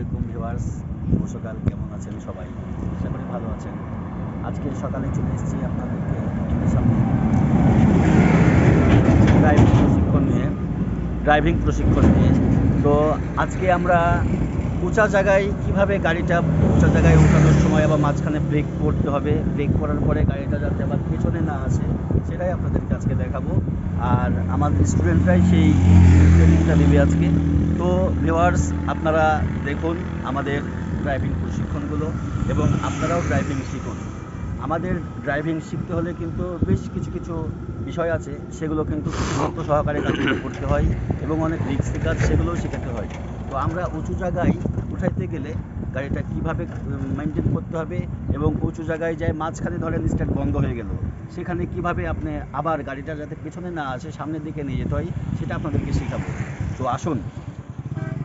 আলাইকুম কেমন আছেন সবাই? আশা করি ভালো আছেন। আজকে সকালে চলে এসেছি আপনাদেরকে আপনাদের সামনে। ড্রাইভিং প্রশিক্ষণ নিয়ে ড্রাইভিং প্রশিক্ষণ নিয়ে। তো আজকে আমরা উঁচা জায়গায় কীভাবে গাড়িটা উঁচা জায়গায় ওঠানোর সময় আবার মাঝখানে ব্রেক করতে হবে। ব্রেক করার পরে গাড়িটা যাতে আবার পেছনে না আসে, সেটাই আপনাদেরকে আজকে দেখাবো। আর আমাদের স্টুডেন্টরাই সেই ট্রেনিংটা নেবে আজকে। তো ভিওয়ার্স আপনারা দেখুন আমাদের ড্রাইভিং প্রশিক্ষণগুলো এবং আপনারাও ড্রাইভিং শিখুন। আমাদের ড্রাইভিং শিখতে হলে কিন্তু বেশ কিছু কিছু বিষয় আছে, সেগুলো কিন্তু গুরুত্ব সহকারে কাজগুলো করতে হয় এবং অনেক রিক্সি কাজ সেগুলোও শেখাতে হয়। তো আমরা উঁচু জায়গায় উঠাইতে গেলে গাড়িটা কীভাবে মেনটেন করতে হবে এবং উঁচু জায়গায় যায় মাঝখানে ধরেন স্টার্ট বন্ধ হয়ে গেল, সেখানে কীভাবে আপনি আবার গাড়িটা যাতে পেছনে না আসে, সামনের দিকে নিয়ে যেতে হয়, সেটা আপনাদেরকে শেখাবো। তো আসুন